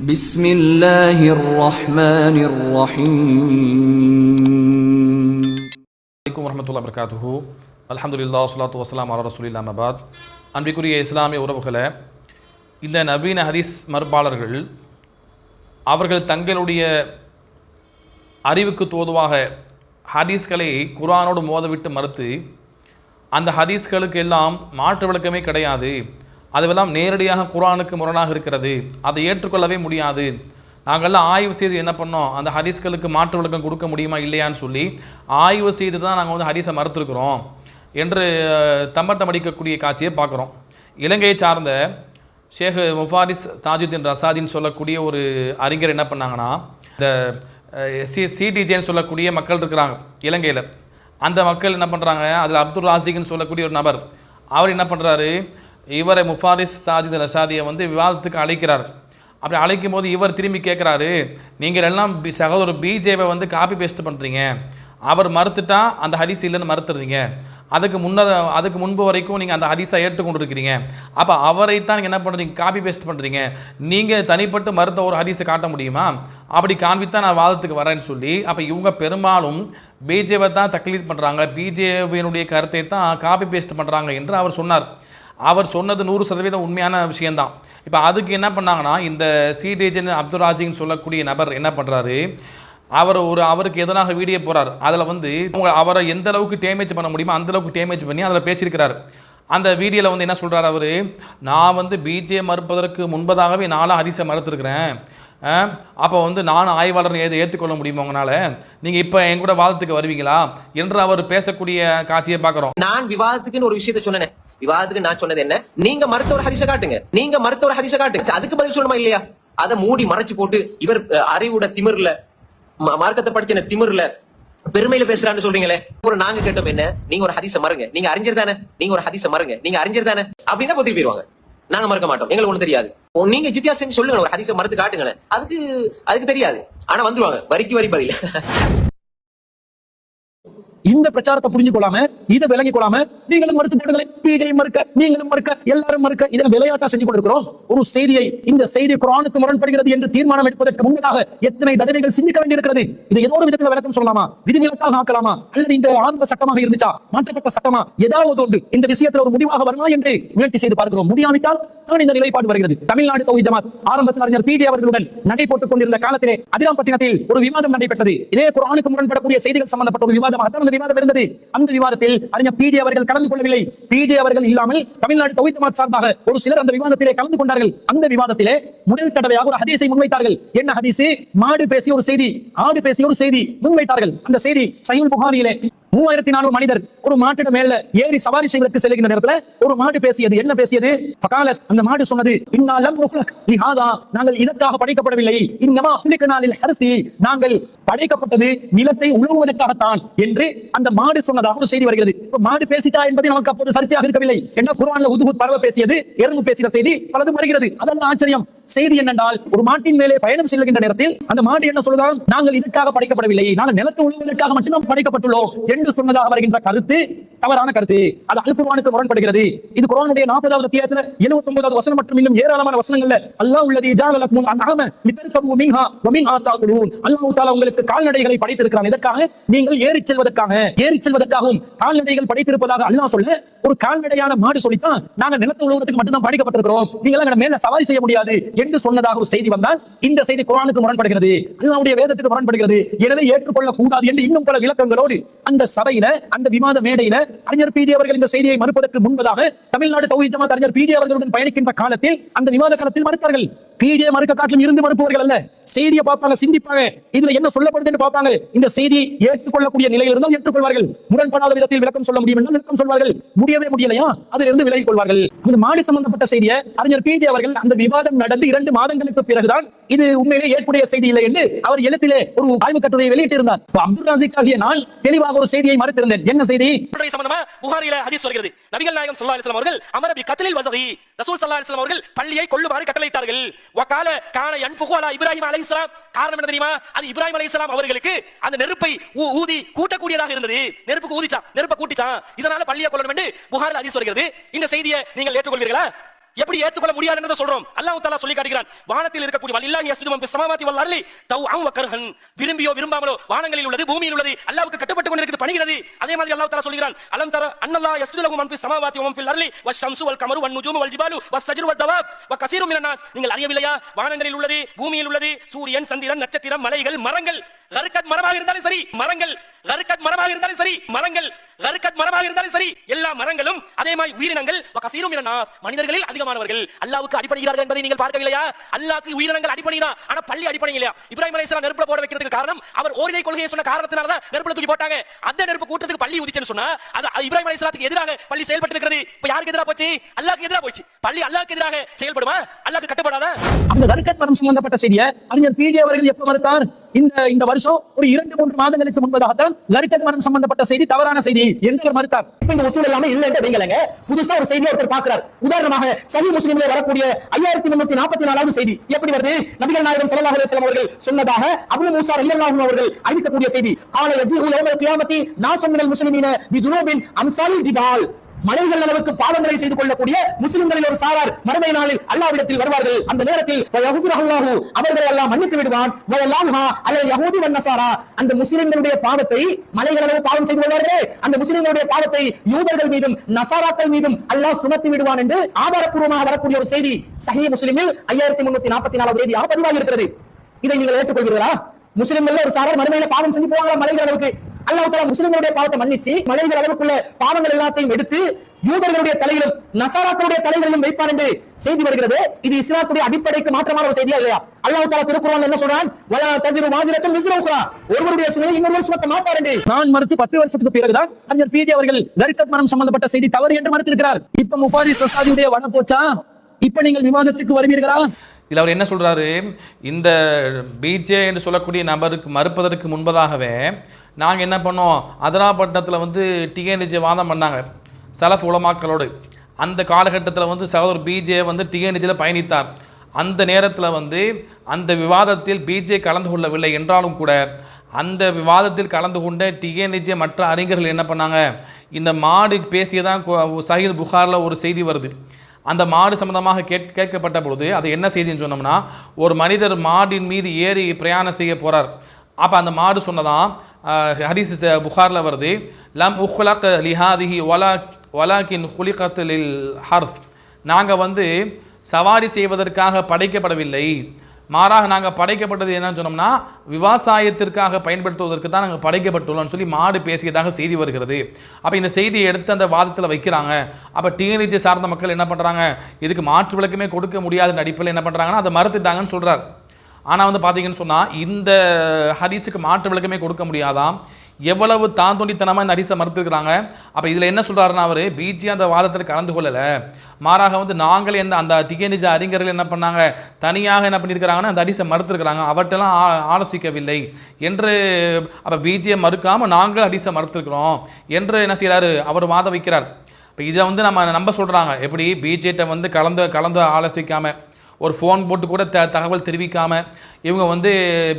بسم الله الرحمن الرحيم அலைக்கும் வரமத்துல்லா வபரகாத்துஹு அல்ஹம்துலில்லாஹ் ஸலாத்து வஸ்ஸலாம் அலா ரசூலில்லாஹ் மபாத் அன்பிற்குரிய இஸ்லாமிய உறவுகளை இந்த நவீன ஹதீஸ் மறுப்பாளர்கள் அவர்கள் தங்களுடைய அறிவுக்கு தோதுவாக ஹதீஸ்களை குர்ஆனோடு மோதவிட்டு மறுத்து அந்த ஹதீஸ்களுக்கு எல்லாம் மாற்று விளக்கமே கிடையாது அதுவெல்லாம் நேரடியாக குரானுக்கு முரணாக இருக்கிறது. அதை ஏற்றுக்கொள்ளவே முடியாது. நாங்கள்லாம் ஆய்வு செய்து என்ன பண்ணோம்? அந்த ஹரிஸ்களுக்கு மாற்று விளக்கம் கொடுக்க முடியுமா? இல்லையான்னு சொல்லி ஆய்வு செய்து தான் நாங்கள் வந்து ஹரிசை மறுத்துருக்குறோம் என்று தம்பட்டம் அடிக்கக்கூடிய காட்சியை பார்க்குறோம். இலங்கையை சார்ந்த ஷேக் முஃபாரிஸ் தாஜுதீன் ரசாதின்னு சொல்லக்கூடிய ஒரு அறிஞர் என்ன பண்ணாங்கன்னா இந்த சி சிடிஜேன்னு சொல்லக்கூடிய மக்கள் இருக்கிறாங்க இலங்கையில். அந்த மக்கள் என்ன பண்ணுறாங்க அதில் அப்துல் ராசிக்னு சொல்லக்கூடிய ஒரு நபர். அவர் என்ன பண்ணுறாரு இவரை முஃபாரிஸ் சாஜித் ரஷாதியை வந்து விவாதத்துக்கு அழைக்கிறார். அப்படி அழைக்கும் போது இவர் திரும்பி கேட்குறாரு நீங்கள் எல்லாம் பி- சகோதரர் பிஜேவை வந்து காப்பி பேஸ்ட் பண்ணுறீங்க அவர் மறுத்துட்டா அந்த ஹரிஸ் இல்லைன்னு மறுத்துறீங்க அதுக்கு முன்ன அதுக்கு முன்பு வரைக்கும் நீங்கள் அந்த ஹரிஸை ஏற்றுக்கொண்டு இருக்கிறீங்க அப்போ அவரை தான் நீங்கள் என்ன பண்ணுறீங்க காப்பி பேஸ்ட் பண்ணுறீங்க நீங்கள் தனிப்பட்டு மறுத்த ஒரு ஹரிஸை காட்ட முடியுமா? அப்படி காண்பித்தான் நான் வாதத்துக்கு வரேன்னு சொல்லி அப்போ இவங்க பெரும்பாலும் பிஜேவை தான் தக்லீத் பண்ணுறாங்க பிஜேவியினுடைய கருத்தை தான் காப்பி பேஸ்ட் பண்ணுறாங்க என்று அவர் சொன்னார். அவர் சொன்னது நூறு சதவீதம் உண்மையான விஷயந்தான் இப்போ அதுக்கு என்ன பண்ணாங்கன்னா இந்த சிடிஜன் அப்துல் ராஜின்னு சொல்லக்கூடிய நபர் என்ன பண்ணுறாரு அவர் ஒரு அவருக்கு எதனாக வீடியோ போகிறார் அதில் வந்து உங்கள் அவரை எந்த அளவுக்கு டேமேஜ் பண்ண முடியுமோ அந்தளவுக்கு டேமேஜ் பண்ணி அதில் பேச்சிருக்கிறார் அந்த வீடியோவில் வந்து என்ன சொல்கிறார் அவர்? நான் வந்து பிஜே மறுப்பதற்கு முன்பதாகவே நானும் ஹரிசை மறுத்துருக்கிறேன். அப்போ வந்து நானும் ஆய்வாளர் எதை ஏற்றுக்கொள்ள முடியுமா உங்களால்? நீங்கள் இப்போ என் கூட வாதத்துக்கு வருவீங்களா? என்று அவர் பேசக்கூடிய காட்சியை பார்க்குறோம். நான் விவாதத்துக்குன்னு ஒரு விஷயத்தை சொன்னேன். விவாதத்துக்கு நான் சொன்னது என்ன? நீங்க மருத்துவர் ஹரிச காட்டுங்க. நீங்க மருத்துவர் ஹரிச காட்டுங்க. அதுக்கு பதில் சொல்லணுமா இல்லையா? அதை மூடி மறைச்சு போட்டு இவர் அறிவுட அறிவோட திமிர்ல ம- மார்க்கத்தை படிச்ச திமிர்ல பெருமையில பேசுறான்னு சொல்றீங்களே. ஒரு நாங்க கேட்டோம் என்ன? நீங்க ஒரு ஹதீஸ மறுங்க நீங்க அறிஞர் தானே? நீங்க ஒரு ஹதீஸ மறுங்க நீங்க அறிஞர் தானே? அப்படின்னா பொத்தி போயிருவாங்க நாங்க மறுக்க மாட்டோம். எங்களுக்கு ஒண்ணு தெரியாது. ஓ, நீங்க ஜித்தியா செஞ்சு சொல்லுங்க ஒரு ஹதீச மறுத்து காட்டுங்களேன். அதுக்கு அதுக்கு தெரியாது. ஆனா வந்துருவாங்க. வரிக்கு வரி பதில். இந்த பிரச்சாரத்தை புரிஞ்சு கொள்ளாம இதை விளங்கி கொள்ளாம நீங்களும் மறுத்து போடுங்களேன். பிஜையும் மறுக்க நீங்களும் மறுக்க எல்லாரும் மறுக்க இதை விளையாட்டா செஞ்சு கொண்டிருக்கிறோம். ஒரு செய்தியை இந்த செய்தி குரானுக்கு முரண்படுகிறது என்று தீர்மானம் எடுப்பதற்கு முன்னதாக எத்தனை தடவைகள் சிந்திக்க வேண்டியிருக்கிறது? இது ஏதோ ஒரு விதத்தில் விளக்கம் சொல்லலாமா? விதிவிலக்காக ஆக்கலாமா? அல்லது இந்த ஆரம்ப சட்டமாக இருந்துச்சா? மாற்றப்பட்ட சட்டமா? ஏதாவது ஒன்று இந்த விஷயத்தில் ஒரு முடிவாக வருமா என்று முயற்சி செய்து பார்க்கிறோம். முடியாவிட்டால் தான் இந்த நிலைப்பாடு வருகிறது. தமிழ்நாடு தொகுதி ஜமாத் ஆரம்பத்தில் அறிஞர் பிஜே அவர்களுடன் நடை போட்டுக் கொண்டிருந்த காலத்திலே அதிராம்பட்டினத்தில் ஒரு விவாதம் நடைபெற்றது. இதே குரானுக்கு முரண்படக்கூடிய செய்திகள் சம்பந்தப்பட்ட ஒரு விவாதமாக ஒரு விவாதம் இருந்தது. அந்த விவாதத்தில் அறிஞர் பிஜே அவர்கள் கலந்து கொள்ளவில்லை. பிஜே அவர்கள் இல்லாமல் தமிழ்நாடு தொகுத்து ஜமாத் சார்பாக ஒரு சிலர் அந்த விவாதத்திலே கலந்து கொண்டார்கள். அந்த விவாதத்திலே முதல் தடவையாக ஒரு ஹதீஸை முன்வைத்தார்கள். என்ன ஹதீஸ்? மாடு பேசிய ஒரு செய்தி ஆடு பேசிய ஒரு செய்தி முன்வைத்தார்கள். அந்த செய்தி சையுல் புகாரியிலே மூவாயிரத்தி நானூறு மனிதர் ஒரு மாட்டிடம் மேல ஏறி சவாரி செய்வதற்கு செல்கின்ற நேரத்துல ஒரு மாடு பேசியது என்ன பேசியது? பகாலத் அந்த மாடு சொன்னது இன்னாலம் நுஹ்லக் லிஹாதா நாங்கள் இதற்காக படைக்கப்படவில்லை. இன்னமா ஹுலிகனாலில் ஹர்சி நாங்கள் படைக்கப்பட்டது நிலத்தை உழுவுவதற்காகத்தான் என்று அந்த மாடு சொன்னதாக ஒரு செய்தி வருகிறது. மாடு பேசிட்டா என்பது நமக்கு அப்போது சர்ச்சையாக இருக்கவில்லை. என்ன குர்ஆன்ல உதுகுத் பறவை பேசியது எறும்பு பேசுகிற செய்தி பலதும் வருகிறது. அதெல்லாம் ஆச்சரியம். செய்தி என்னென்றால் ஒரு மாட்டின் மேலே பயணம் செல்கின்ற நேரத்தில் அந்த மாடு என்ன சொல்லுதான்? நாங்கள் இதற்காக படைக்கப்படவில்லை. நாங்கள் நிலத்தை உழுவதற்காக மட்டும்தான் படைக்கப்பட்டுள்ளோம் என்று சொன்னதாக வருகின்ற கருத்து கருத்து தவறான கருத்து. அது அல் முரண்படுகிறது. இது குரானுடைய நாற்பதாவது அத்தியாயத்துல எழுபத்தி ஒன்பதாவது வசனம் மற்றும் இன்னும் ஏராளமான வசனங்கள்ல அல்லாஹ் உள்ளது ஜாலலக்கும் அன்ஆம லிதர்கபு மின்ஹா வமின்ஹா தாகுலூன். அல்லாஹ் தஆலா உங்களுக்கு கால்நடைகளை படைத்திருக்கிறான். இதற்காக நீங்கள் ஏறிச் செல்வதற்காக ஏறிச் செல்வதற்காகவும் கால்நடைகள் படைத்திருப்பதாக அல்லாஹ் சொல்ல ஒரு கால்நடையான மாடு சொல்லித்தான் நாங்க நிலத்து உழுவதற்கு மட்டும்தான் படைக்கப்பட்டிருக்கிறோம் நீங்க எல்லாம் மேல சவாரி செய்ய முடியாது என்று சொன்னதாக ஒரு செய்தி வந்தால் இந்த செய்தி குரானுக்கு முரண்படுகிறது. அல்லாஹ்வுடைய வேதத்துக்கு முரண்படுகிறது. எனவே ஏற்றுக்கொள்ள கூடாது என்று இன்னும் பல விளக்கங்களோடு அந்த சபையில அந்த விவாத மேடையில அறிஞர் பிடி அவர்கள் இந்த செய்தியை மறுப்பதற்கு முன்பதாக தமிழ்நாடு தௌஹித் ஜமாத் அறிஞர் பிடி அவர்களுடன் பயணிக்கின்ற காலத்தில் அந்த விவாத காலத்தில் மறுத்தார்கள் பிடிஏ மறுக்க காட்டிலும் இருந்து மறுப்பவர்கள் அல்ல. செய்தியை பார்ப்பாங்க சிந்திப்பாங்க. இதுல என்ன சொல்லப்படுதுன்னு பார்ப்பாங்க. இந்த செய்தியை ஏற்றுக்கொள்ளக்கூடிய நிலையில் இருந்தால் ஏற்றுக்கொள்வார்கள். முரண்படாத விதத்தில் விளக்கம் சொல்ல முடியும் என்றால் விளக்கம் சொல்வார்கள். முடியவே முடியலையா? அதிலிருந்து விலகிக் கொள்வார்கள். இந்த மாடு சம்பந்தப்பட்ட செய்தியை அறிஞர் பிஜே அவர்கள் அந்த விவாதம் நடந்து இரண்டு மாதங்களுக்கு பிறகுதான் இது உண்மையிலே ஏற்புடைய செய்தி இல்லை என்று அவர் எழுத்திலே ஒரு ஆய்வு கட்டுரையை வெளியிட்டிருந்தார். அப்துல் ராசிக் ஆகிய நான் தெளிவாக ஒரு செய்தியை மறுத்திருந்தேன். என்ன செய்தி? சம்பந்தமா புகாரில ஹதீஸ் வருகிறது. நபிகள் நாயகம் சல்லா அலிஸ்லாம் அவர்கள் அமரபி பி வசதி ரசூல் சல்லா அலிஸ்லாம் அவர்கள் பள்ளியை கொள்ளுமாறு கட்டளையிட்டார்கள். வக்கால கான யன்ஃபுகு அலா இப்ராஹிம் அலைஹிஸ்ஸலாம் காரணம் என்ன தெரியுமா? அது இப்ராஹிம் அலைஹிஸ்ஸலாம் அவர்களுக்கு அந்த நெருப்பை ஊதி கூட்டக்கூடியதாக இருந்தது. நெருப்புக்கு ஊதிச்சான் நெருப்பை கூட்டிச்சான். இதனால பள்ளியை கொள்ளணும் என்று புகாரில் ஹதீஸ் வருகிறது. இந்த செய்தியை நீங்கள் ஏற்றுக்கொள்வீர்களா? எப்படி ஏற்றுக்கொள்ள முடியாதுன்றதை சொல்றோம். அல்லாஹ் தாலா சொல்லி காட்டுகிறான். வானத்தில் இருக்கக்கூடிய வல்லில்லாஹி யஸ்ஜுது பிஸ்மாவாதி ஃபிஸ் ஸமாவாதி வல் அர்லி விரும்பியோ விரும்பாமலோ வானங்களில் உள்ளது பூமியில் உள்ளது அல்லாஹ்வுக்கு கட்டுப்பட்டு கொண்டிருக்கிறது பணிகிறது. அதே மாதிரி அல்லாஹ் தாலா சொல்கிறான் அலம் தர அன்னல்லாஹ் யஸ்துது லஹு மன் ஃபிஸ் வ மன் ஃபில் அர்லி வஷ்-ஷம்சு வல் கமரு வன் நுஜூமு வல் ஜிபாலு வஸ்-ஷஜரு தவாப் வ கஸீரு மினன் நாஸ். நீங்கள் அறியவில்லையா? வானங்களில் உள்ளது பூமியில் உள்ளது சூரியன் சந்திரன் நட்சத்திரம் மலைகள் மரங்கள். கருக்கத் மரமாக இருந்தாலும் சரி மரங்கள் கருக்கத் மரமாக இருந்தாலும் சரி மரங்கள் கருக்கத் மரமாக இருந்தாலும் சரி எல்லா மரங்களும் அதே மாதிரி உயிரினங்கள் கசீரும் நாஸ் மனிதர்களில் அதிகமானவர்கள். அல்லாவுக்கு அடிப்படைகிறார்கள் என்பதை நீங்கள் பார்க்கவில்லையா? அல்லாவுக்கு உயிரினங்கள் அடிப்படைதான் ஆனா பள்ளி அடிப்படை இல்லையா? இப்ராஹிம் அலைஹிஸ்ஸலாம் நெருப்புல போட வைக்கிறதுக்கு காரணம் அவர் ஓரிகை கொள்கையை சொன்ன காரணத்தினால தான் நெருப்புல தூக்கி போட்டாங்க. அந்த நெருப்பு கூட்டத்துக்கு பள்ளி உதிச்சுன்னு சொன்னா அது இப்ராஹிம் அலைஹிஸ்ஸலாத்துக்கு எதிராக பள்ளி செயல்பட்டு இருக்கிறது. இப்ப யாருக்கு எதிராக போச்சு? அல்லாக்கு எதிராக போச்சு. பள்ளி அல்லாக்கு எதிராக செயல்படுமா? அல்லாக்கு கட்டுப்படாத? அந்த கருக்கத் மரம் சம்பந்தப்பட்ட செய்தியை அறிஞர் பிஜே அவர்கள் எப்ப மறுத்தார்? இந்த இந்த வருஷம் ஒரு இரண்டு மூன்று மாதங்களுக்கு முன்பதாகத்தான் கருக்கத் மரணம் சம்பந்தப்பட்ட செய்தி தவறான செய்தி என்று மறுத்தார். இப்ப இந்த உசூல் எல்லாமே இல்லை என்று வைங்களேங்க. புதுசா ஒரு செய்தி ஒருத்தர் பாக்குறார் உதாரணமாக சஹி முஸ்லீம்ல வரக்கூடிய ஐயாயிரத்தி முன்னூத்தி நாற்பத்தி நாலாவது செய்தி. எப்படி வருது? நபிகள் நாயகம் ஸல்லல்லாஹு அலுவலம் அவர்கள் சொன்னதாக அபுல் மூசா ரலியல்லாஹு அவர்கள் அறிவிக்கக்கூடிய செய்தி. காலை யஜிஹு யௌமல் கியாமத்தி நாஸும் மினல் முஸ்லிமீன பிதுனூபின் அம்சாலில் ஜிபால். மலைகள் அளவுக்கு பாவங்களை செய்து கொள்ளக்கூடிய முஸ்லிம்களில் ஒரு சாரார் மறுமை நாளில் அல்லாவிடத்தில் வருவார்கள். அந்த நேரத்தில் அவர்களை எல்லாம் மன்னித்து விடுவான். அல்லது யஹூதி வண்ணசாரா அந்த முஸ்லிம்களுடைய பாவத்தை மலைகள் அளவு பாவம் செய்து கொள்வார்களே. அந்த முஸ்லிம்களுடைய பாவத்தை யூதர்கள் மீதும் நசாராக்கள் மீதும் அல்லாஹ் சுமத்தி விடுவான் என்று ஆதாரப்பூர்வமாக வரக்கூடிய ஒரு செய்தி சஹி முஸ்லிமில் ஐயாயிரத்தி முன்னூத்தி நாற்பத்தி நாலாவது தேதியாக பதிவாகி இருக்கிறது. இதை நீங்கள் ஏற்றுக்கொள்கிறீர்களா முஸ்லிம்கள் ஒரு சாரார் மறுமையில பாவம் செஞ்சு போவாங்களா மலைகள் அளவுக்கு? அல்லாஹ் முஸ்லிம்களுடைய பாவத்தை மன்னிச்சு மனைவி அளவுக்குள்ள பாவங்கள் எல்லாத்தையும் எடுத்து யூதர்களுடைய தலையிலும் நசாராக்களுடைய தலைகளிலும் வைப்பார் என்று செய்தி வருகிறது. இது இஸ்லாத்துடைய அடிப்படைக்கு மாற்றமான ஒரு செய்தியா இல்லையா? அல்லாஹ் தாலா திருக்குர்ஆன்ல என்ன சொல்றான்? வலா தஸிரு ஒருவருடைய சுமையை இன்னொரு சுமத்த மாட்டார் என்று. நான் மறுத்து பத்து வருஷத்துக்கு பிறகுதான் அறிஞர் பிஜே அவர்கள் கரிக்கத் மரம் சம்பந்தப்பட்ட செய்தி தவறு என்று மறுத்திருக்கிறார். இப்ப முஃபாரிஸ் சசாதியுடைய வன போச்சா? இப்ப நீங்கள் விவாதத்துக்கு வருவீர்களா? இதில் அவர் என்ன சொல்கிறாரு இந்த பிஜே என்று சொல்லக்கூடிய நபருக்கு மறுப்பதற்கு முன்பதாகவே நாங்கள் என்ன பண்ணோம்? அதராப்பட்டினத்தில் வந்து டிஎன்ஜி வாதம் பண்ணாங்க. சலஃப் உலமாக்களோடு. அந்த காலகட்டத்தில் வந்து சகோதரர் பிஜே வந்து டிஎன்ஜியில் பயணித்தார். அந்த நேரத்தில் வந்து அந்த விவாதத்தில் பிஜே கலந்து கொள்ளவில்லை என்றாலும் கூட அந்த விவாதத்தில் கலந்து கொண்ட டிஎன்ஜே மற்ற அறிஞர்கள் என்ன பண்ணாங்க? இந்த மாடு பேசியதான் சஹீல் புகாரில் ஒரு செய்தி வருது. அந்த மாடு சம்பந்தமாக கேட் கேட்கப்பட்ட பொழுது அது என்ன செய்தின்னு சொன்னோம்னா ஒரு மனிதர் மாடின் மீது ஏறி பிரயாணம் செய்ய போகிறார் அப்போ அந்த மாடு சொன்னதான் ஹரிஸ் புகாரில் வருது லம் உஹ்லக் லிஹாதிஹி ஒலா ஒலாக்கின் ஹுலிகத்தில் ஹர்ஃப். நாங்கள் வந்து சவாரி செய்வதற்காக படைக்கப்படவில்லை. மாறாக நாங்கள் படைக்கப்பட்டது என்னன்னு சொன்னோம்னா விவசாயத்திற்காக பயன்படுத்துவதற்கு தான் நாங்கள் படைக்கப்பட்டுள்ளோம்னு சொல்லி மாடு பேசியதாக செய்தி வருகிறது. அப்போ இந்த செய்தியை எடுத்து அந்த வாதத்தில் வைக்கிறாங்க. அப்போ டீனேஜ் சார்ந்த மக்கள் என்ன பண்ணுறாங்க இதுக்கு மாற்று விளக்கமே கொடுக்க முடியாத நடிப்பில் என்ன பண்ணுறாங்கன்னா அதை மறுத்துட்டாங்கன்னு சொல்கிறார் ஆனால் வந்து பார்த்தீங்கன்னு சொன்னால் இந்த ஹதீஸுக்கு மாற்று விளக்கமே கொடுக்க முடியாதான் எவ்வளவு தாந்தோண்டித்தனமாக இந்த ஹரிசை மறுத்துருக்கிறாங்க? அப்போ இதில் என்ன சொல்கிறாருன்னா அவர் பிஜி அந்த வாதத்தில் கலந்து கொள்ளலை. மாறாக வந்து நாங்கள் எந்த அந்த டிகேனிஜ அறிஞர்கள் என்ன பண்ணாங்க? தனியாக என்ன பண்ணியிருக்கிறாங்கன்னா அந்த ஹரிசை மறுத்துருக்கிறாங்க. அவற்றெல்லாம் ஆலோசிக்கவில்லை. என்று அப்போ பிஜியை மறுக்காமல் நாங்கள் ஹரிசை மறுத்துருக்குறோம். என்று என்ன செய்கிறாரு அவர் வாதம் வைக்கிறார். இப்போ இதை வந்து நம்ம நம்ப சொல்கிறாங்க எப்படி? பிஜேட்ட வந்து கலந்து கலந்து ஆலோசிக்காமல் ஒரு ஃபோன் போட்டு கூட த தகவல் தெரிவிக்காமல் இவங்க வந்து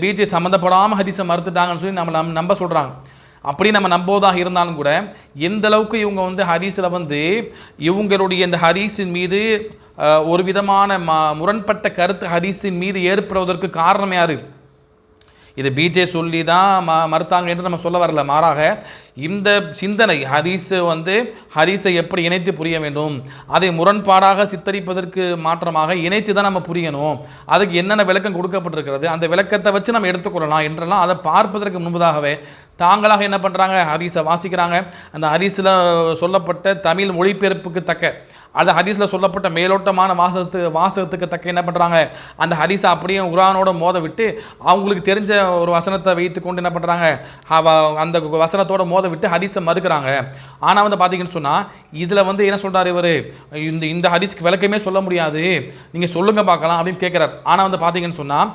பிஜே சம்மந்தப்படாமல் ஹரிசை மறுத்துட்டாங்கன்னு சொல்லி நம்ம நம் நம்ப சொல்கிறாங்க அப்படி நம்ம நம்புவதாக இருந்தாலும் கூட எந்த அளவுக்கு இவங்க வந்து ஹதீஸில் வந்து இவங்களுடைய இந்த ஹதீஸின் மீது ஒரு விதமான ம முரண்பட்ட கருத்து ஹரிஸின் மீது ஏற்படுவதற்கு காரணம் யார்? இது பிஜே சொல்லி தான் ம மறுத்தாங்க என்று நம்ம சொல்ல வரல. மாறாக இந்த சிந்தனை ஹரிஸை வந்து ஹரிஸை எப்படி இணைத்து புரிய வேண்டும்? அதை முரண்பாடாக சித்தரிப்பதற்கு மாற்றமாக இணைத்து தான் நம்ம புரியணும். அதுக்கு என்னென்ன விளக்கம் கொடுக்கப்பட்டிருக்கிறது? அந்த விளக்கத்தை வச்சு நம்ம எடுத்துக்கொள்ளலாம் என்றெல்லாம் அதை பார்ப்பதற்கு முன்பதாகவே தாங்களாக என்ன பண்ணுறாங்க ஹரிஸை வாசிக்கிறாங்க. அந்த ஹரிஸில் சொல்லப்பட்ட தமிழ் மொழிபெயர்ப்புக்கு தக்க அது ஹரிஸில் சொல்லப்பட்ட மேலோட்டமான வாசகத்து வாசகத்துக்கு தக்க என்ன பண்ணுறாங்க அந்த ஹரிஸை அப்படியே குரானோட மோத விட்டு அவங்களுக்கு தெரிஞ்ச ஒரு வசனத்தை வைத்துக்கொண்டு என்ன பண்ணுறாங்க அந்த வசனத்தோட மோத விட்டு ஹதீஸை மறுக்கிறாங்க. ஆனால் வந்து பார்த்தீங்கன்னு சொன்னால் இதில் வந்து என்ன சொல்கிறார் இவர்? இந்த இந்த ஹதீஸ்க்கு விளக்கமே சொல்ல முடியாது. நீங்கள் சொல்லுங்க பார்க்கலாம் அப்படின்னு கேட்குறாரு ஆனால் வந்து பார்த்தீங்கன்னு சொன்னால்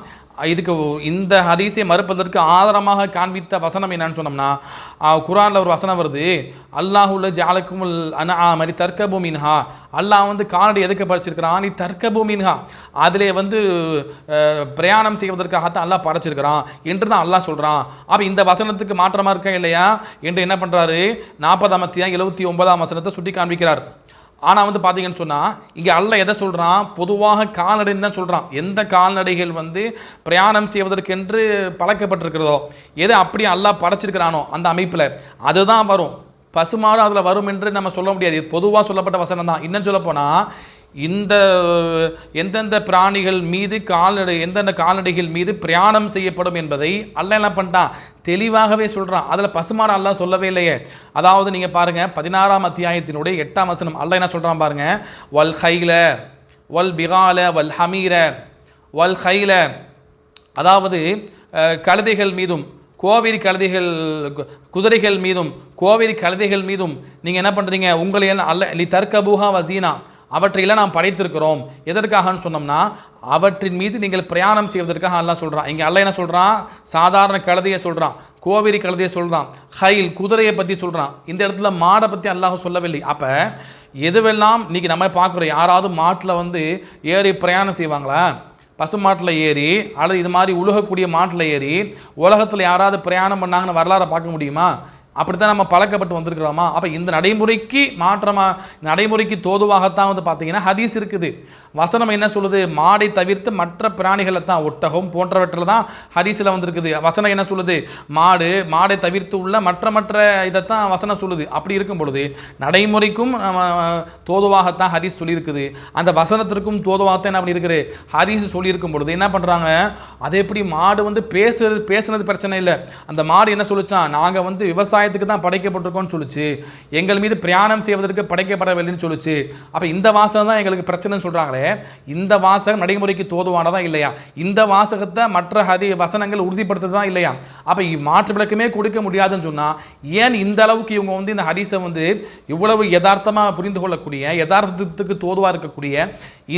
இதுக்கு இந்த ஹதீஸை மறுப்பதற்கு ஆதாரமாக காண்பித்த வசனம் என்னன்னு சொன்னோம்னா குரானில் ஒரு வசனம் வருது. அல்லாஹுல்ல ஜாலக்குமுல் அனா மாதிரி தர்க்க பூமின்ஹா அல்லாஹ் வந்து காலடி எதுக்கு படைச்சிருக்கிறான்? நீ தர்க்க பூமின்ஹா அதிலே வந்து பிரயாணம் செய்வதற்காகத்தான் அல்லாஹ் படைச்சிருக்கிறான் என்று தான் அல்லாஹ் சொல்கிறான் அப்போ இந்த வசனத்துக்கு மாற்றமாக இருக்கா இல்லையா? என்று என்ன பண்ணுறாரு நாற்பதாம் அத்தியாயம் எழுபத்தி ஒன்பதாம் வசனத்தை சுட்டி காண்பிக்கிறார் ஆனால் வந்து பார்த்தீங்கன்னு சொன்னால் இங்கே அல்ல எதை சொல்கிறான் பொதுவாக கால்நடைன்னு தான் சொல்கிறான் எந்த கால்நடைகள் வந்து பிரயாணம் செய்வதற்கென்று பழக்கப்பட்டிருக்கிறதோ எது அப்படியே அல்லா படைச்சிருக்கிறானோ அந்த அமைப்பில் அதுதான் வரும். பசுமாடு அதில் வரும் என்று நம்ம சொல்ல முடியாது. பொதுவாக சொல்லப்பட்ட வசனம் தான். இன்னும் சொல்லப்போனால் இந்த எந்தெந்த பிராணிகள் மீது கால்நடை எந்தெந்த கால்நடைகள் மீது பிரயாணம் செய்யப்படும் என்பதை அல்ல என்ன பண்ணிட்டான்? தெளிவாகவே சொல்கிறான் அதில் பசுமாடு சொல்லவே இல்லையே. அதாவது நீங்கள் பாருங்கள் பதினாறாம் அத்தியாயத்தினுடைய எட்டாம் வசனம் அல்ல என்ன சொல்கிறான் பாருங்கள் வல் ஹைல வல் பிகால வல் ஹமீர வல் ஹைல. அதாவது கழுதைகள் மீதும் கோவேரி கழுதைகள் கு- குதிரைகள் மீதும் கோவேரி கழுதைகள் மீதும் நீங்கள் என்ன பண்ணுறீங்க உங்களை அல்ல லி தர்கபூஹா வசீனா அவற்றையெல்லாம் நாம் படைத்திருக்கிறோம். எதற்காகன்னு சொன்னோம்னா அவற்றின் மீது நீங்கள் பிரயாணம் செய்வதற்காக அல்லாஹ் சொல்கிறான் இங்கே அல்ல என்ன சொல்கிறான் சாதாரண கழுதையை சொல்கிறான் கோவேரி கழுதையை சொல்கிறான் ஹைல் குதிரையை பற்றி சொல்கிறான் இந்த இடத்துல மாடை பற்றி அல்லாஹ் சொல்லவில்லை. அப்போ எதுவெல்லாம் இன்றைக்கி நம்ம பார்க்குறோம்? யாராவது மாட்டில் வந்து ஏறி பிரயாணம் செய்வாங்களா? பசு மாட்டில் ஏறி அல்லது இது மாதிரி உழுகக்கூடிய மாட்டில் ஏறி உலகத்தில் யாராவது பிரயாணம் பண்ணாங்கன்னு வரலாறை பார்க்க முடியுமா? அப்படித்தான் நம்ம பழக்கப்பட்டு வந்திருக்கிறோமா? அப்போ இந்த நடைமுறைக்கு மாற்றமாக நடைமுறைக்கு தோதுவாகத்தான் வந்து பார்த்தீங்கன்னா ஹதீஸ் இருக்குது. வசனம் என்ன சொல்லுது? மாடை தவிர்த்து மற்ற பிராணிகளை தான் ஒட்டகம் போன்றவற்றில் தான் ஹதீஸில் வந்திருக்குது. வசனம் என்ன சொல்லுது? மாடு மாடை தவிர்த்து உள்ள மற்ற மற்ற இதைத்தான் வசனம் சொல்லுது. அப்படி இருக்கும் பொழுது நடைமுறைக்கும் தோதுவாகத்தான் ஹதீஸ் சொல்லியிருக்குது. அந்த வசனத்திற்கும் தோதுவாகத்தான் என்ன பண்ணியிருக்குது? ஹதீஸ் சொல்லியிருக்கும் பொழுது என்ன பண்ணுறாங்க அது எப்படி மாடு வந்து பேசுறது பேசுனது பிரச்சனை இல்லை. அந்த மாடு என்ன சொல்லிச்சான்? நாங்கள் வந்து விவசாயத்துக்கு தான் படைக்கப்பட்டிருக்கோம்னு சொல்லுச்சு. எங்கள் மீது பிரயாணம் செய்வதற்கு படைக்கப்படவில்லைன்னு சொல்லுச்சு. அப்போ இந்த வாசகம் தான் எங்களுக்கு பிரச்சனைன்னு சொல்கிறாங்களே இந்த வாசகம் நடைமுறைக்கு தோதுவானதா இல்லையா? இந்த வாசகத்தை மற்ற ஹதி வசனங்கள் உறுதிப்படுத்துறதா இல்லையா? அப்போ மாற்று விளக்கமே கொடுக்க முடியாதுன்னு சொன்னால் ஏன் இந்த அளவுக்கு இவங்க வந்து இந்த ஹரிசை வந்து இவ்வளவு யதார்த்தமாக புரிந்து கொள்ளக்கூடிய யதார்த்தத்துக்கு தோதுவாக இருக்கக்கூடிய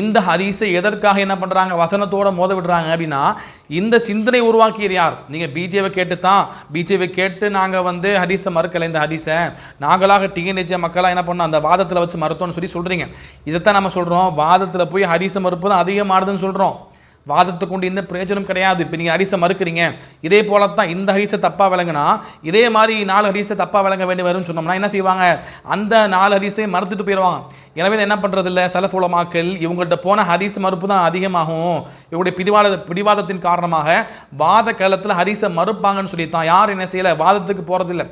இந்த ஹரிசை எதற்காக என்ன பண்ணுறாங்க வசனத்தோட மோத விடுறாங்க அப்படின்னா இந்த சிந்தனை உருவாக்கியது யார்? நீங்கள் பிஜேவை கேட்டு தான் பிஜேவை கேட்டு நாங்கள் வந்து ஹரிசை மறுக்கலை இந்த ஹரிசை நாங்களாக டிஎன்ஏஜ் மக்களாக என்ன பண்ணோம்? அந்த வாதத்தில் வச்சு மறுத்தோம்னு சொல்லி சொல்கிறீங்க இதைத்தான் நம்ம சொல்கிறோம் வாதத்தில் போய் ஹரிசை மறுப்பதும் அதிகமாகுதுன்னு சொல்கிறோம் வாதத்தை கொண்டு எந்த பிரயோஜனம் கிடையாது. இப்போ நீங்கள் ஹரிசை மறுக்கிறீங்க. இதே போல தான் இந்த ஹரிசை தப்பாக விளங்குனா இதே மாதிரி நாலு ஹரிசை தப்பாக விளங்க வேண்டி வரும்னு சொன்னோம்னா என்ன செய்வாங்க? அந்த நாலு ஹரிசை மறுத்துட்டு போயிடுவாங்க. எனவே என்ன பண்ணுறது இல்லை சலஃபுலமாக்கல் இவங்கள்ட்ட போன ஹதீஸ் மறுப்பு தான் அதிகமாகும். இவங்களுடைய பிடிவாத பிடிவாதத்தின் காரணமாக வாத காலத்தில் ஹரிசை மறுப்பாங்கன்னு சொல்லி தான் யார் என்ன செய்யலை? வாதத்துக்கு போகிறதில்ல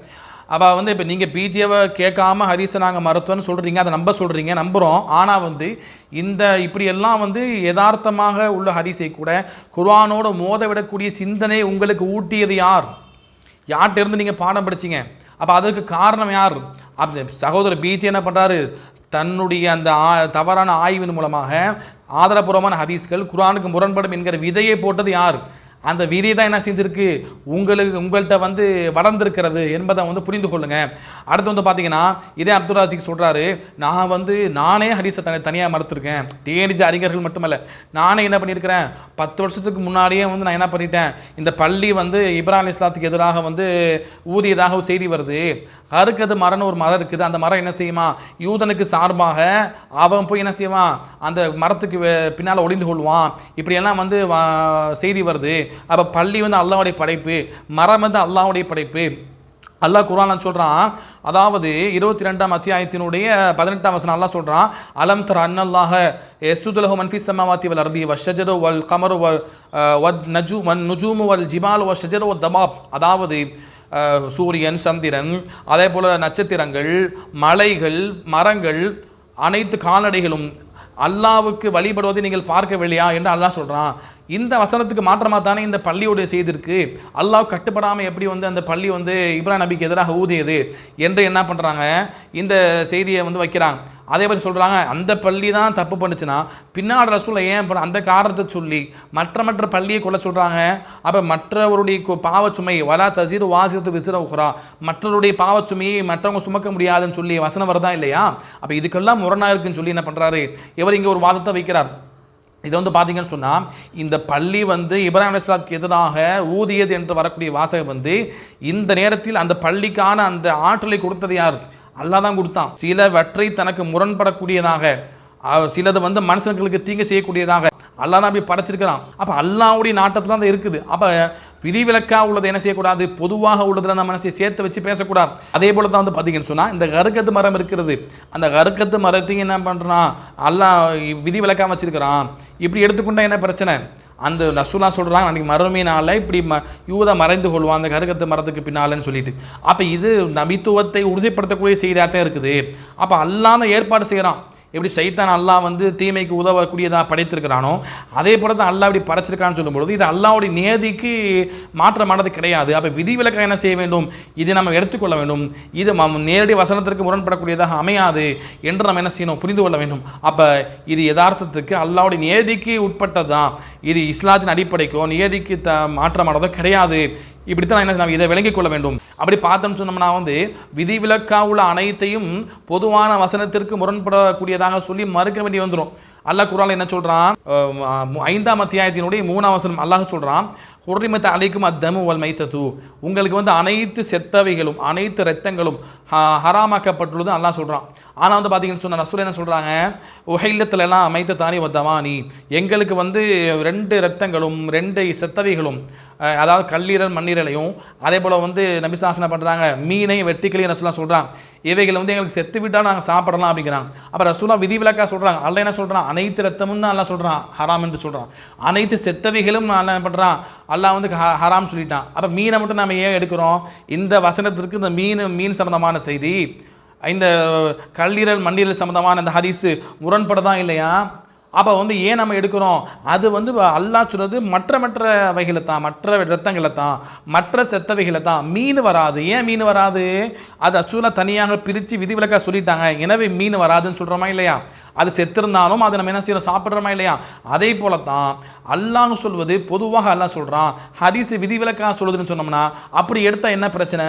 அப்போ வந்து இப்போ நீங்கள் பிஜேவை கேட்காம ஹரிசை நாங்கள் மருத்துவம்னு சொல்கிறீங்க அதை நம்ப சொல்கிறீங்க நம்புகிறோம் ஆனால் வந்து இந்த இப்படியெல்லாம் வந்து யதார்த்தமாக உள்ள ஹரிசை கூட குர்வானோட மோத விடக்கூடிய சிந்தனை உங்களுக்கு ஊட்டியது யார்? யார்கிட்டேருந்து நீங்கள் பாடம் படிச்சீங்க? அப்போ அதுக்கு காரணம் யார்? அந்த சகோதரர் பிஜே என்ன பண்ணுறாரு தன்னுடைய அந்த ஆ- தவறான ஆய்வின் மூலமாக ஆதரபூர்வமான ஹதீஸ்கள் குர்ஆனுக்கு முரண்படும் என்கிற விதையை போட்டது யார்? அந்த விதி தான் என்ன செஞ்சுருக்கு? உங்களுக்கு உங்கள்கிட்ட வந்து வளர்ந்துருக்கிறது என்பதை வந்து புரிந்து கொள்ளுங்கள் அடுத்து வந்து பார்த்தீங்கன்னா இதே அப்துல் ராஜிக் சொல்கிறாரு நான் வந்து நானே ஹரிசை தனி தனியாக மறுத்துருக்கேன். டிஎன்ஜி அறிஞர்கள் மட்டுமல்ல நானே என்ன பண்ணியிருக்கிறேன்? பத்து வருஷத்துக்கு முன்னாடியே வந்து நான் என்ன பண்ணிட்டேன்? இந்த பள்ளி வந்து இப்ராஹிம் இஸ்லாத்துக்கு எதிராக வந்து ஊதியதாக ஒரு செய்தி வருது. அறுக்கிறது மரம்னு ஒரு மரம் இருக்குது. அந்த மரம் என்ன செய்யுமா? யூதனுக்கு சார்பாக அவன் போய் என்ன செய்வான்? அந்த மரத்துக்கு வே- ஒளிந்து கொள்வான். இப்படியெல்லாம் வந்து வா- செய்தி வருது. அப்போ பள்ளி வந்து அல்லாவுடைய படைப்பு மரம் வந்து அல்லாவுடைய படைப்பு. அல்லாஹ் குரான் சொல்கிறான் அதாவது இருபத்தி ரெண்டாம் அத்தியாயத்தினுடைய பதினெட்டாம் வசனம் அல்லாஹ் சொல்கிறான் அலம் தர் அன்னல்லாஹ யஸ்ஜுதுலஹு மன்ஃபி சமாவாத்தி வல் அர்தி வஷஜரு வல் கமரு வல் வத் நஜு வன் நுஜூமு வல் ஜிபால் வ ஷஜரு தபாப் அதாவது சூரியன் சந்திரன் அதே போல் நட்சத்திரங்கள் மலைகள் மரங்கள் அனைத்து கால்நடைகளும் அல்லாவுக்கு வழிபடுவதை நீங்கள் பார்க்கவில்லையா என்று அல்லாஹ் சொல்கிறான் இந்த வசனத்துக்கு மாற்றமாக தானே இந்த பள்ளியோடைய செய்திருக்கு அல்லாஹ் கட்டுப்படாமல் எப்படி வந்து அந்த பள்ளி வந்து இப்ராஹிம் நபிக்கு எதிராக ஊதியது? என்று என்ன பண்ணுறாங்க இந்த செய்தியை வந்து வைக்கிறாங்க. அதே மாதிரி சொல்கிறாங்க அந்த பள்ளி தான் தப்பு பண்ணுச்சுன்னா பின்னாடி ரசூலை ஏன் அந்த காரணத்தை சொல்லி மற்ற மற்ற பள்ளியை கொள்ள சொல்கிறாங்க அப்போ மற்றவருடைய கு- பாவச்சுமை வரா தசீர் வாசித்து விசிற உஹ்ரா மற்றவருடைய பாவச்சுமையை மற்றவங்க சுமக்க முடியாதுன்னு சொல்லி வசனம் வருதா இல்லையா? அப்போ இதுக்கெல்லாம் முரணா இருக்குன்னு சொல்லி என்ன பண்ணுறாரு இவர் இங்கே ஒரு வாதத்தை வைக்கிறார். இதை வந்து பார்த்தீங்கன்னு சொன்னால் இந்த பள்ளி வந்து இப்ராஹிம் அலிஸ்லாத்துக்கு எதிராக ஊதியது என்று வரக்கூடிய வாசகம் வந்து இந்த நேரத்தில் அந்த பள்ளிக்கான அந்த ஆற்றலை கொடுத்தது யார்? அல்லா தான் கொடுத்தான். சிலவற்றை தனக்கு முரண்படக்கூடியதாக சிலது வந்து மனுஷங்களுக்கு தீங்கு செய்யக்கூடியதாக அல்லாஹ் தான் அப்படி படைச்சிருக்கிறான். அப்போ அல்லாவுடைய நாட்டத்தில் தான் அது இருக்குது. அப்போ விதிவிலக்காக உள்ளதை என்ன செய்யக்கூடாது? பொதுவாக உள்ளதில் நம்ம மனசை சேர்த்து வச்சு பேசக்கூடாது. அதே போல தான் வந்து பார்த்தீங்கன்னு சொன்னால் இந்த கருக்கத்து மரம் இருக்கிறது. அந்த கருக்கத்து மரத்தையும் என்ன பண்ணுறான் அல்லாஹ் விதிவிலக்காக வச்சுருக்கிறான். இப்படி எடுத்துக்கொண்டா என்ன பிரச்சனை? அந்த நசுலாம் சொல்கிறாங்க அன்றைக்கி மறுமை நாளில் இப்படி ம யூதா மறைந்து கொள்வான் அந்த கருகத்து மரத்துக்கு பின்னாலன்னு சொல்லிட்டு. அப்போ இது நபித்துவத்தை உறுதிப்படுத்தக்கூடிய செய்தியாக தான் இருக்குது. அப்போ அல்லாத ஏற்பாடு செய்கிறான் எப்படி சைத்தான் அல்லாஹ் வந்து தீமைக்கு உதவக்கூடியதாக படைத்திருக்கிறானோ அதே போல தான் அல்லாஹ் இப்படி படைச்சிருக்கான்னு சொல்லும்பொழுது இது அல்லாவுடைய நியதிக்கு மாற்றமானது கிடையாது. அப்போ விதிவிலக்காக என்ன செய்ய வேண்டும்? இதை நம்ம எடுத்துக்கொள்ள வேண்டும். இது நேரடி வசனத்திற்கு முரண்படக்கூடியதாக அமையாது என்று நம்ம என்ன செய்யணும்? புரிந்து கொள்ள வேண்டும். அப்போ இது யதார்த்தத்துக்கு அல்லாவுடைய நியதிக்கு உட்பட்டது தான் இது இஸ்லாத்தின் அடிப்படைக்கோ நியதிக்கு த மாற்றமானதோ கிடையாது. இப்படித்தான் என்ன நம்ம இதை விளங்கிக் கொள்ள வேண்டும். அப்படி பார்த்தோம்னு சொன்னோம்னா வந்து விதிவிலக்கா உள்ள அனைத்தையும் பொதுவான வசனத்திற்கு முரண்படக்கூடியதாக சொல்லி மறுக்க வேண்டி வந்துடும் அல்லாஹ் குரான் என்ன சொல்கிறான் ஐந்தாம் அத்தியாயத்தினுடைய மூணாம் வசனம் அல்லாஹ் சொல்கிறான் ஹுர்ரிமத் அலைக்கும் அத்தமு வல் மைத்தது. உங்களுக்கு வந்து அனைத்து செத்தவைகளும் அனைத்து இரத்தங்களும் ஹ- ஹராமாக்கப்பட்டுள்ளது அல்லாஹ் சொல்கிறான் ஆனால் வந்து பார்த்தீங்கன்னு சொன்ன ரசூல் என்ன சொல்கிறாங்க உஹைலத்துல மைத்த அமைத்த தானி வத்தவானி எங்களுக்கு வந்து ரெண்டு இரத்தங்களும் ரெண்டு செத்தவைகளும் அதாவது கல்லீரல் மண்ணீரலையும் அதே போல் வந்து நபிசாசனம் பண்ணுறாங்க மீனையும் வெட்டிக்கலையும் ரசூலா சொல்கிறாங்க இவைகளை வந்து எங்களுக்கு செத்து விட்டால் நாங்கள் சாப்பிடலாம் அப்படிங்கிறாங்க. அப்புறம் ரசூலா விதிவிலக்கா சொல்கிறாங்க அல்ல என்ன சொல்கிறான் அனைத்து ரத்தமும் தான் அல்லாஹ் சொல்கிறான் ஹராம் என்று சொல்கிறான் அனைத்து செத்தவைகளும் நான் என்ன பண்ணுறான் அல்லா வந்து ஹ- ஹராம் சொல்லிட்டான். அப்போ மீனை மட்டும் நம்ம ஏன் எடுக்கிறோம்? இந்த வசனத்திற்கு இந்த மீன் மீன் சம்மந்தமான செய்தி இந்த கல்லீரல் மண்ணீரல் சம்மந்தமான இந்த ஹரிஷு முரண்பட தான் இல்லையா? அப்போ வந்து ஏன் நம்ம எடுக்கிறோம்? அது வந்து அல்லாஹ் சொல்கிறது மற்ற மற்ற வகைகளை தான் மற்ற ரத்தங்களை தான் மற்ற செத்தவைகளை தான் மீன் வராது. ஏன் மீன் வராது? அது அசூலாக தனியாக பிரித்து விதிவிலக்காக சொல்லிட்டாங்க. எனவே மீன் வராதுன்னு சொல்கிறோமா இல்லையா? அது செத்திருந்தாலும் அதை நம்ம என்ன செய்யறோம்? சாப்பிட்றோமா இல்லையா? அதே போல தான் அல்லாஹ் சொல்வது பொதுவாக அல்லாஹ் சொல்கிறான் ஹதீஸ் விதிவிலக்காக சொல்லுதுன்னு சொன்னோம்னா அப்படி எடுத்தால் என்ன பிரச்சனை?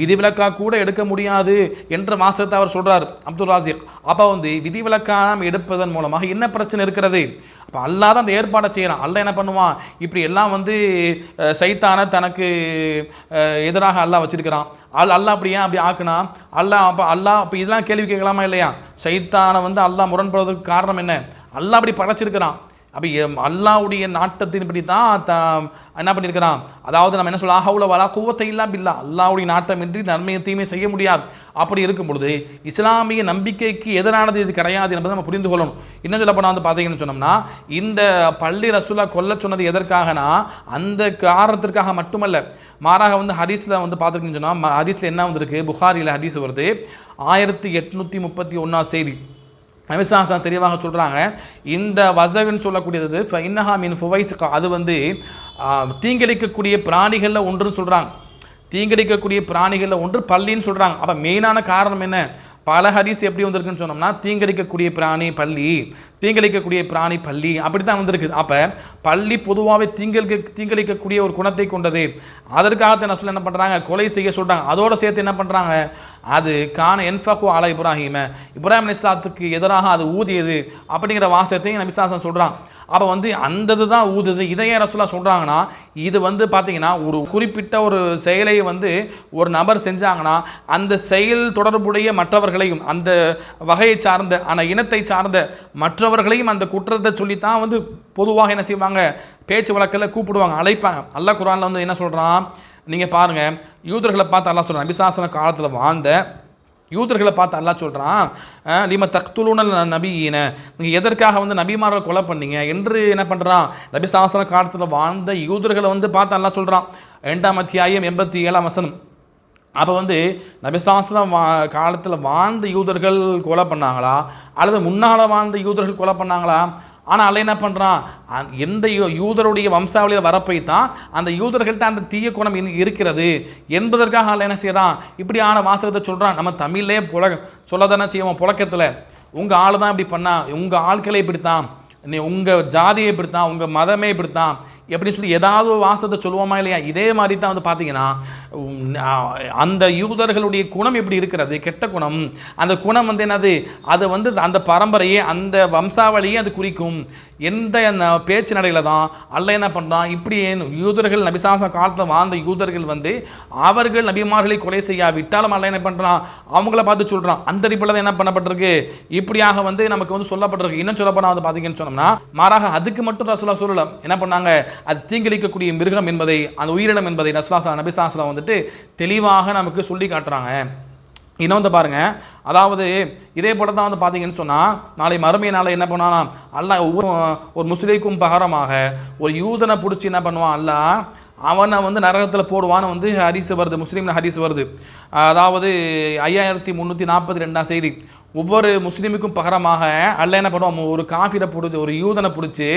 விதிவிலக்காக கூட எடுக்க முடியாது என்ற மாசத்தை அவர் சொல்கிறார் அப்துல் ராசிக் அப்போ வந்து விதிவிலக்காக நாம் எடுப்பதன் மூலமாக என்ன பிரச்சனை இருக்கிறது. அப்போ அல்லாஹ் தான் அந்த ஏற்பாடை செய்கிறான் அல்லா என்ன பண்ணுவான்? இப்படி எல்லாம் வந்து சைத்தான தனக்கு எதிராக அல்லாஹ் வச்சிருக்கிறான். அல் அல்லாஹ் அப்படி ஏன் அப்படி ஆக்குனா? அல்லாஹ் அப்போ அல்லாஹ் அப்போ இதெல்லாம் கேள்வி கேட்கலாமா இல்லையா? சைத்தானை வந்து அல்லாஹ் முரண்படுவதற்கு காரணம் என்ன? அல்லாஹ் அப்படி படைச்சிருக்கிறான். அப்போ அல்லாவுடைய நாட்டத்தின்படி தான் த என்ன பண்ணியிருக்கிறான்? அதாவது நம்ம என்ன சொல்ல ஆஹவுல வரா கூவத்தை இல்லா பில்லா. அல்லாவுடைய நாட்டமின்றி நன்மையை தீமை செய்ய முடியாது. அப்படி இருக்கும் பொழுது இஸ்லாமிய நம்பிக்கைக்கு எதிரானது இது கிடையாது என்பதை நம்ம புரிந்து கொள்ளணும். இன்னும் சொல்ல போனால் வந்து பார்த்தீங்கன்னு சொன்னோம்னா இந்த பள்ளி ரசூலா கொல்ல சொன்னது எதற்காகனா அந்த காரணத்திற்காக மட்டுமல்ல. மாறாக வந்து ஹரீஸில் வந்து பார்த்துருக்கீங்கன்னு சொன்னால் ஹரீஸில் என்ன வந்திருக்கு? புகாரியில் ஹரீஸ் வருது. ஆயிரத்தி எட்நூற்றி முப்பத்தி ஒன்றாம் செய்தி. நபிசாசன் தெளிவாக சொல்கிறாங்க இந்த வசகன் சொல்லக்கூடியது இன்னஹா மீன் ஃபுவைஸ்கா. அது வந்து ஆ, தீங்கிழைக்கக்கூடிய பிராணிகளில் ஒன்றுன்னு சொல்கிறாங்க தீங்கிழைக்கக்கூடிய பிராணிகளில் ஒன்று பள்ளின்னு சொல்கிறாங்க அப்போ மெயினான காரணம் என்ன? பல ஹரிஸ் எப்படி வந்திருக்குன்னு சொன்னோம்னா தீங்கடிக்கக்கூடிய பிராணி பள்ளி தீங்கடிக்கக்கூடிய பிராணி பள்ளி அப்படி தான் வந்திருக்கு அப்போ பள்ளி பொதுவாகவே தீங்கிழைக்க தீங்கடிக்கக்கூடிய ஒரு குணத்தை கொண்டது. அதற்காக என்ன சொல்ல என்ன பண்ணுறாங்க கொலை செய்ய சொல்கிறாங்க அதோட சேர்த்து என்ன பண்ணுறாங்க அது கான என்ஃபஹு அலா இப்ராஹிம. இப்ராஹிம் இஸ்லாத்துக்கு எதிராக அது ஊதியது அப்படிங்கிற வாசகத்தையும் நபிசாசன் சொல்கிறான் அப்போ வந்து அந்த இதுதான் ஊதுது இதை ரசூலாக சொல்கிறாங்கன்னா இது வந்து பார்த்தீங்கன்னா ஒரு குறிப்பிட்ட ஒரு செயலை வந்து ஒரு நபர் செஞ்சாங்கன்னா அந்த செயல் தொடர்புடைய மற்றவர்களையும் அந்த வகையை சார்ந்த அந்த இனத்தை சார்ந்த மற்றவர்களையும் அந்த குற்றத்தை சொல்லித்தான் வந்து பொதுவாக என்ன செய்வாங்க? பேச்சு வழக்கில் கூப்பிடுவாங்க அழைப்பாங்க. அல்ல குரானில் வந்து என்ன சொல்கிறான் நீங்கள் பாருங்கள் யூதர்களை பார்த்து அல்லாஹ் சொல்கிறான் நபிசாசன காலத்தில் வாழ்ந்த யூதர்களை பார்த்து அல்லாஹ் சொல்கிறான் லீம தக்துலுனல் நபியின நீங்கள் எதற்காக வந்து நபிமார்களை கொலை பண்ணீங்க? என்று என்ன பண்ணுறான் நபி சாசன காலத்தில் வாழ்ந்த யூதர்களை வந்து பார்த்து அல்லாஹ் சொல்கிறான் ரெண்டாம் அத்தியாயம் எண்பத்தி ஏழாம் வசனம். அப்போ வந்து நபிசாசனம் வா காலத்தில் வாழ்ந்த யூதர்கள் கொலை பண்ணாங்களா? அல்லது முன்னால் வாழ்ந்த யூதர்கள் கொலை பண்ணாங்களா? ஆனால் அல்ல என்ன பண்ணுறான் எந்த யூ- யூதருடைய வம்சாவளியில் வரப்பை தான் அந்த யூதர்கள்ட்ட அந்த தீய குணம் இருக்கிறது என்பதற்காக அல்ல என்ன செய்கிறான் இப்படியான வாசகத்தை சொல்கிறான் நம்ம தமிழ்லே புழக சொல்ல தானே செய்வோம் புழக்கத்தில். உங்கள் ஆள் தான் இப்படி பண்ணா உங்கள் ஆட்களை இப்படித்தான். நீ உங்கள் ஜாதியை இப்படித்தான் உங்கள் மதமே இப்படித்தான். எப்படின்னு சொல்லி ஏதாவது ஒரு வாசத்தை சொல்லுவோமா இல்லையா? இதே மாதிரி தான் வந்து பார்த்தீங்கன்னா அந்த யூதர்களுடைய குணம் எப்படி இருக்கிறது? கெட்ட குணம். அந்த குணம் வந்து என்னது? அதை வந்து அந்த பரம்பரையே அந்த வம்சாவளியே அது குறிக்கும். எந்த பேச்சு நடையில் தான் அல்ல என்ன பண்ணுறான் இப்படி யூதர்கள் நபிசாச காலத்தில் வாழ்ந்த யூதர்கள் வந்து அவர்கள் நபிமார்களை கொலை செய்யாவிட்டாலும் அல்ல என்ன பண்ணுறான் அவங்கள பார்த்து சொல்கிறான் அந்த அடிப்படையில் தான் என்ன பண்ணப்பட்டிருக்கு? இப்படியாக வந்து நமக்கு வந்து சொல்லப்பட்டிருக்கு. இன்னும் சொல்லப்போனால் வந்து பார்த்தீங்கன்னு சொன்னோம்னா மாறாக அதுக்கு மட்டும் ரசுலா சொல்லலாம் என்ன பண்ணாங்க? அது தீங்கிழிக்கக்கூடிய மிருகம் என்பதை அந்த உயிரினம் என்பதை ரசுல்லா நபிசாசில் வந்துட்டு தெளிவாக நமக்கு சொல்லி காட்டுறாங்க. இன்னும் வந்து பாருங்க. அதாவது இதே போல தான் வந்து பார்த்தீங்கன்னு சொன்னால் நாளை மறுமைய நாளை என்ன பண்ணானா அல்லா ஒவ்வொரு ஒரு முஸ்லீமுக்கும் பகரமாக ஒரு யூதனை பிடிச்சி என்ன பண்ணுவான்? அல்ல அவனை வந்து நரகத்தில் போடுவான்னு வந்து ஹரிசு வருது முஸ்லீம் ஹரிசு வருது. அதாவது ஐயாயிரத்தி முந்நூற்றி நாற்பத்தி ரெண்டாம் செய்தி. ஒவ்வொரு முஸ்லீமுக்கும் பகரமாக அல்ல என்ன பண்ணுவான்? ஒரு காஃபிரை பிடிச்சி ஒரு யூதனை பிடிச்சி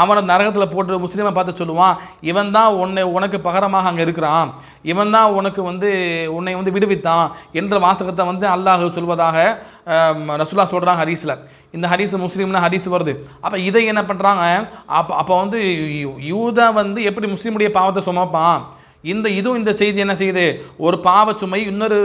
அவனை நரகத்தில் போட்டு முஸ்லீமை பார்த்து சொல்லுவான் இவன் தான் உன்னை உனக்கு பகரமாக அங்கே இருக்கிறான். இவன் தான் உனக்கு வந்து உன்னை வந்து விடுவித்தான். என்ற வாசகத்தை வந்து அல்லாஹ் சொல்வதாக ரசுல்லா சொல்கிறான் சொல்கிறாங்க இந்த ஹரிசு முஸ்லீம்னா ஹரிஸ் வருது. அப்போ இதை என்ன பண்ணுறாங்க அப்போ அப்போ வந்து யூதன் யூதா வந்து எப்படி முஸ்லீமுடைய பாவத்தை சுமப்பான்? இந்த இதுவும் இந்த செய்தி என்ன செய்யுது? ஒரு பாவச்சுமை இன்னொரு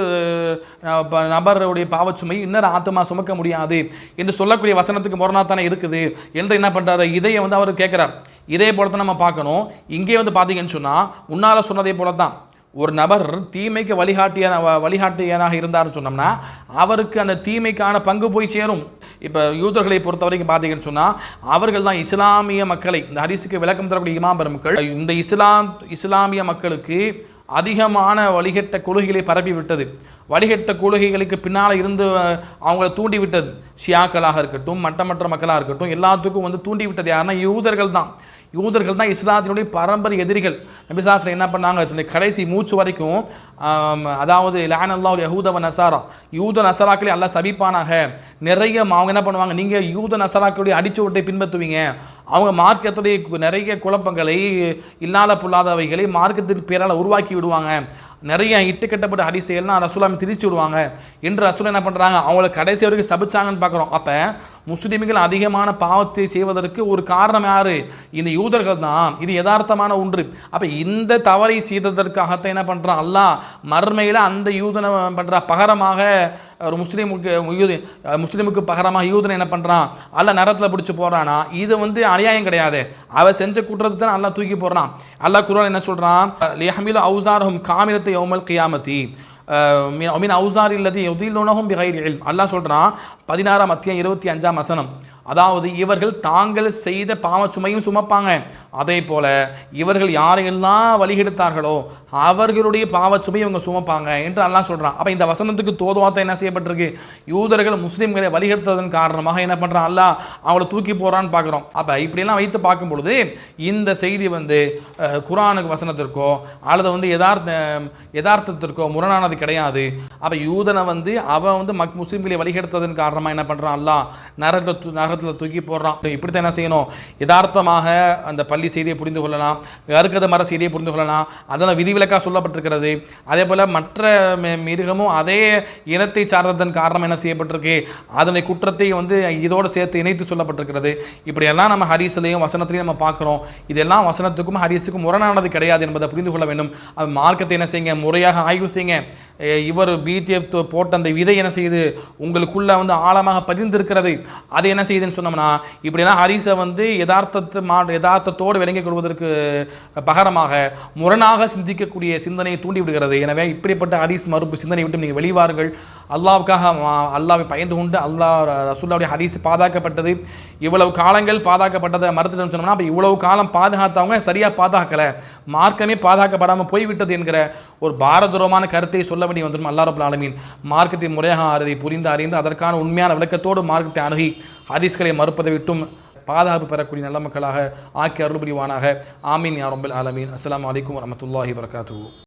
நபருடைய பாவச்சுமை இன்னொரு ஆத்மா சுமக்க முடியாது என்று சொல்லக்கூடிய வசனத்துக்கு முரணாத்தானே இருக்குது. என்று என்ன பண்ணுறாரு இதையை வந்து அவர் கேட்குறார். இதே போல தான் நம்ம பார்க்கணும். இங்கே வந்து பார்த்தீங்கன்னு சொன்னால் முன்னால் சொன்னதே போல தான் ஒரு நபர் தீமைக்கு வழிகாட்டியான வ- வழிகாட்டியனாக இருந்தார்னு சொன்னோம்னா அவருக்கு அந்த தீமைக்கான பங்கு போய் சேரும். இப்போ யூதர்களை பொறுத்த வரைக்கும் பார்த்தீங்கன்னு சொன்னால் அவர்கள் தான் இஸ்லாமிய மக்களை இந்த ஹரிசுக்கு விளக்கம் தரக்கூடிய இமாம் பெருமக்கள் இந்த இஸ்லாம் இஸ்லாமிய மக்களுக்கு அதிகமான வழிகட்ட கொள்கைகளை பரப்பி விட்டது வழிகட்ட கொள்கைகளுக்கு பின்னால் இருந்து அவங்கள தூண்டி விட்டது ஷியாக்களாக இருக்கட்டும் மற்ற மற்ற மக்களாக இருக்கட்டும் எல்லாத்துக்கும் வந்து தூண்டி விட்டது யாருன்னா யூதர்கள் தான் யூதர்கள் தான் இஸ்லாத்தினுடைய பரம்பரை எதிரிகள். நபிசாஸ்ல என்ன பண்ணாங்க? தன்னுடைய கடைசி மூச்சு வரைக்கும் அதாவது லான் அல்லா யஹூதவ நசாரா யூத நசராக்களே அல்ல சபிப்பானாக. நிறைய அவங்க என்ன பண்ணுவாங்க? நீங்கள் யூத நசராக்களுடைய அடிச்சுவட்டை பின்பற்றுவீங்க. அவங்க மார்க்கத்துடைய நிறைய குழப்பங்களை இல்லாத பொல்லாதவைகளை மார்க்கத்தின் பேரால் உருவாக்கி விடுவாங்க. நிறைய இட்டு கட்டப்பட்ட ஹரிசையெல்லாம் ரசூலாம் திரிச்சு விடுவாங்க. என்று ரசூல் என்ன பண்ணுறாங்க அவங்கள கடைசி வரைக்கும் சபிச்சாங்கன்னு பார்க்குறோம். அப்போ முஸ்லீம்கள் அதிகமான பாவத்தை செய்வதற்கு ஒரு காரணம் யாரு? இந்த யூதர்கள் தான். இது யதார்த்தமான ஒன்று. அப்போ இந்த தவறை செய்ததற்காகத்தான் என்ன பண்ணுறான் அல்லா மறுமையில் அந்த யூதனை பண்ணுறா பகரமாக ஒரு முஸ்லீமுக்கு முஸ்லீமுக்கு பகரமாக யூதனை என்ன பண்ணுறான் அல்ல நரத்தில் பிடிச்சி போகிறானா இது வந்து அநியாயம் கிடையாது. அவள் செஞ்ச குற்றத்தை தான் நல்லா தூக்கி போடுறான். அல்லா குரான் என்ன சொல்கிறான் லியஹ்மிலு அவுசாரஹும் காமிலத்தை யோமல் கியாமதி மீன் அவுசார் இல்லது யுதிலுனஹும் பிகைர் இல்ம். அல்லாஹ் சொல்கிறான் பதினாறாம் அத்தியம் இருபத்தி அஞ்சாம் வசனம். அதாவது இவர்கள் தாங்கள் செய்த பாவச்சுமையும் சுமப்பாங்க. அதே போல இவர்கள் யாரையெல்லாம் வழிகெடுத்தார்களோ அவர்களுடைய பாவச்சுமையும் இவங்க சுமப்பாங்க என்று எல்லாம் சொல்கிறான் அப்போ இந்த வசனத்துக்கு தோதுவாத்த என்ன செய்யப்பட்டிருக்கு? யூதர்கள் முஸ்லீம்களை வழிகெடுத்ததன் காரணமாக என்ன பண்ணுறான் அல்லாஹ்? அவளை தூக்கி போகிறான்னு பார்க்குறோம். அப்போ இப்படியெல்லாம் வைத்து பார்க்கும் பொழுது இந்த செய்தி வந்து குரானுக்கு வசனத்திற்கோ அல்லது வந்து யதார்த்த யதார்த்தத்திற்கோ முரணானது கிடையாது. அப்போ யூதனை வந்து அவன் வந்து மக் முஸ்லீம்களை வழிகெடுத்ததன் காரணமாக என்ன பண்ணுறான் அல்லா நரகத்தில் நரக நரகத்தில் தூக்கி போடுறான். இப்படித்தான் என்ன செய்யணும்? யதார்த்தமாக அந்த பள்ளி செய்தியை புரிந்து கொள்ளலாம். கருக்கத மர செய்தியை புரிந்து கொள்ளலாம். அதனால் விதிவிலக்காக சொல்லப்பட்டிருக்கிறது. அதே போல் மற்ற மிருகமும் அதே இனத்தை சார்ந்ததன் காரணம் என்ன செய்யப்பட்டிருக்கு? அதனை குற்றத்தை வந்து இதோடு சேர்த்து இணைத்து சொல்லப்பட்டிருக்கிறது. இப்படியெல்லாம் நம்ம ஹரிஸ்லையும் வசனத்திலையும் நம்ம பார்க்குறோம். இதெல்லாம் வசனத்துக்கும் ஹரிசுக்கும் முரணானது கிடையாது என்பதை புரிந்து கொள்ள வேண்டும். அது மார்க்கத்தை என்ன செய்யுங்க? முறையாக ஆய்வு செய்யுங்க. இவர் பிஜேபி போட்ட அந்த விதை என்ன செய்யுது? உங்களுக்குள்ள வந்து ஆழமாக பதிந்திருக்கிறது. அதை என்ன செய்யுதுன்னு சொன்னோம்னா இப்படிலாம் ஹரிஸை வந்து யதார்த்தத்து மா யதார்த்தத்தோடு விளங்கிக் கொள்வதற்கு பகரமாக முரணாக சிந்திக்கக்கூடிய சிந்தனையை தூண்டி விடுகிறது. எனவே இப்படிப்பட்ட ஹரிஸ் மறுப்பு சிந்தனை விட்டு நீங்கள் வெளிவார்கள் அல்லாவுக்காக அல்லாவை பயந்து கொண்டு அல்லாஹ் ரசூல்லாவுடைய ஹரிஸ் பாதுகாக்கப்பட்டது இவ்வளவு காலங்கள் பாதுகாக்கப்பட்டதை மறுத்துட்டு சொன்னோம்னா அப்போ இவ்வளவு காலம் பாதுகாத்தவங்க சரியாக பாதுகாக்கலை. மார்க்கமே பாதுகாக்கப்படாமல் போய்விட்டது என்கிற ஒரு பாரதூரமான கருத்தை சொல்ல வேண்டி வந்துடும். அல்லா ரபுல் ஆலமீன். மார்க்கத்தை முறையாக அறிதை புரிந்து அறிந்து அதற்கான உண்மையான விளக்கத்தோடு மார்க்கத்தை அணுகி ஹதீஸ்களை மறுப்பதை விட்டும் பாதுகாப்பு பெறக்கூடிய நல்ல மக்களாக ஆக்கி அருள் புரிவானாக ஆமீன் யா ஆலமீன். அஸ்லாம் வலைக்கம் வரமத்துல்லாஹி வரகாத்து